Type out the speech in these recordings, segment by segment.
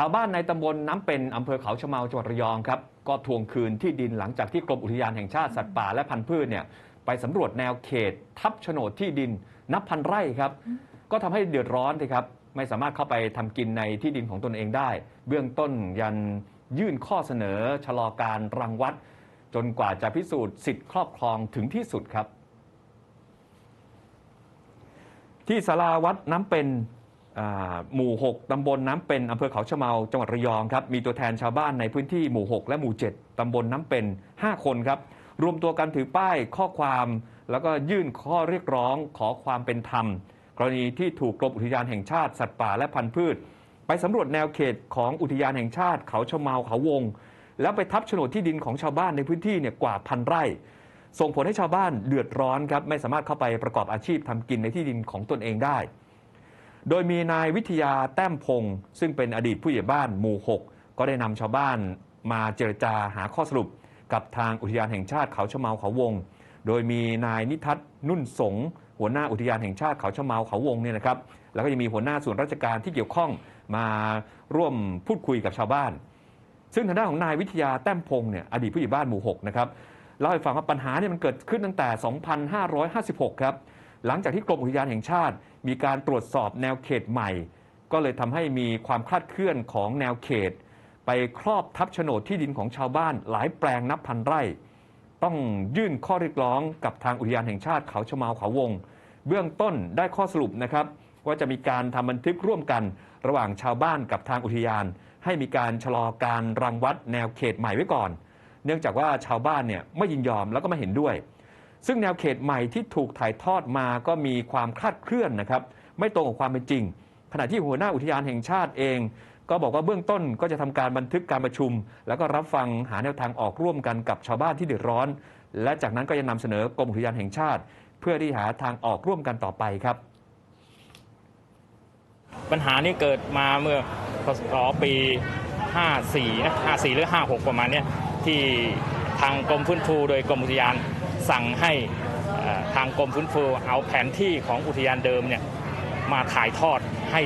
ชาวบ้านในตำบลน้ำเป็นอำเภอเขาชะเมาจังหวัดระยองครับก็ทวงคืนที่ดินหลังจากที่กรมอุทยานแห่งชาติสัตว์ป่าและพันธุ์พืชเนี่ยไปสำรวจแนวเขต ทับโฉนดที่ดินนับพันไร่ครับ ก็ทำให้เดือดร้อนเลยครับ ไม่สามารถเข้าไปทำกินในที่ดินของตนเองได้ เบื้องต้นยันยื่นข้อเสนอชะลอการรังวัด จนกว่าจะพิสูจน์สิทธิ์ครอบครองถึงที่สุดครับ ที่สาราวัดน้ำเป็น หมู่ 6 ตำบลน้ำเป็นอำเภอเขาชะเมา จังหวัดระยองครับ มีตัวแทนชาวบ้านในพื้นที่หมู่ 6 และหมู่ 7 ตำบลน้ำเป็น 5 คนครับ รวมตัวกันถือป้ายข้อความ แล้วก็ยื่นข้อเรียกร้องขอความเป็นธรรม กรณีที่ถูกกรมอุทยานแห่งชาติสัตว์ป่าและพันธุ์พืช ไปสำรวจแนวเขตของอุทยานแห่งชาติเขาชะเมาเขาวง แล้วไปทับโฉนดที่ดินของชาวบ้านในพื้นที่เนี่ยกว่าพันไร่ส่งผลให้ชาวบ้านเดือดร้อนครับไม่สามารถเข้าไปประกอบอาชีพทำกินในที่ดินของตนเองได้ โดยมีนายวิทยาแต้มพงศ์ซึ่งเป็นอดีตผู้ใหญ่บ้านหมู่ 6 ก็ได้นำชาวบ้านมาเจรจาหาข้อสรุป กับทางอุทยานแห่งชาติเขาชะเมาเขาวง โดยมีนายนิทัศน์นุ่นสงหัวหน้าอุทยานแห่งชาติเขาชะเมาเขาวงเนี่ยนะครับ แล้วก็ยังมีหัวหน้าส่วนราชการที่เกี่ยวข้องมาร่วมพูดคุยกับชาวบ้าน ซึ่งทางด้านของนายวิทยาแต้มพงศ์เนี่ยอดีตผู้ใหญ่บ้านหมู่ 6 นะครับเล่าให้ฟังว่าปัญหาเนี่ยมันเกิดขึ้นตั้งแต่ 2556 ครับ หลังจากที่กรมอุทยานแห่งชาติ มีการตรวจสอบแนวเขตใหม่ ก็เลยทำให้มีความคลาดเคลื่อนของแนวเขต ไปครอบทับโฉนดที่ดินของชาวบ้าน หลายแปลงนับพันไร่ ต้องยื่นข้อเรียกร้องกับทางอุทยานแห่งชาติเขาชะเมาเขาวง เบื้องต้นได้ข้อสรุปนะครับว่าจะมีการทำบันทึกร่วมกัน ระหว่างชาวบ้านกับทางอุทยาน ให้มีการชะลอการรังวัดแนวเขตใหม่ไว้ก่อน เนื่องจากว่าชาวบ้านเนี่ยไม่ยินยอมแล้วก็ไม่เห็นด้วย ซึ่งแนวเขตใหม่ที่ถูกถ่ายทอดมาก็มีความคลาดเคลื่อนนะครับ ไม่ตรงกับความเป็นจริง ขณะที่หัวหน้าอุทยานแห่งชาติเอง ก็บอกว่าเบื้องต้นก็จะทำการบันทึกการประชุม แล้วก็รับฟังหาแนวทางออกร่วมกันกับชาวบ้านที่เดือดร้อน และจากนั้นก็จะนำเสนอกรมอุทยานแห่งชาติ เพื่อที่หาทางออกร่วมกันต่อไปครับ ปัญหานี้เกิดมาเมื่อพศปี 54นะ54 หรือ 56 ประมาณนี้ที่ทางกรมฟื้นฟูโดยกรมอุทยาน สั่งให้ทางกรมฟื้นฟูเอาแผนที่ของอุทยานเดิมเนี่ยมาถ่ายทอดให้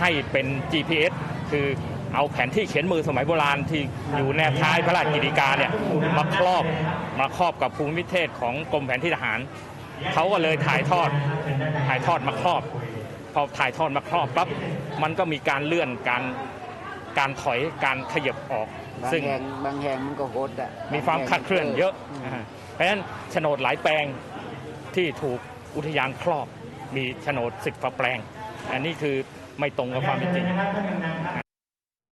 ให้เป็น GPS คือเอาแผนที่เขียนมือสมัยโบราณที่อยู่แนบท้ายพระราชกิจกาเนี่ยมาครอบมาครอบกับภูมิเทศของกรมแผนที่ทหารเขาก็เลยถ่ายทอดถ่ายทอดมาครอบ พอถ่ายทอดมาครอบปั๊บมันก็มีการเลื่อนการ การถอยการขยับออก บางซึ่งแห่งบางแห่งมันก็โหดอะมีความคลาดเคลื่อนเยอะมอ่าเพราะฉะนั้นโฉนดหลายแปลงที่ถูกอุทยานครอบ มีโฉนดสิบกว่าแปลง อันนี้คือไม่ตรงกับความเป็นจริง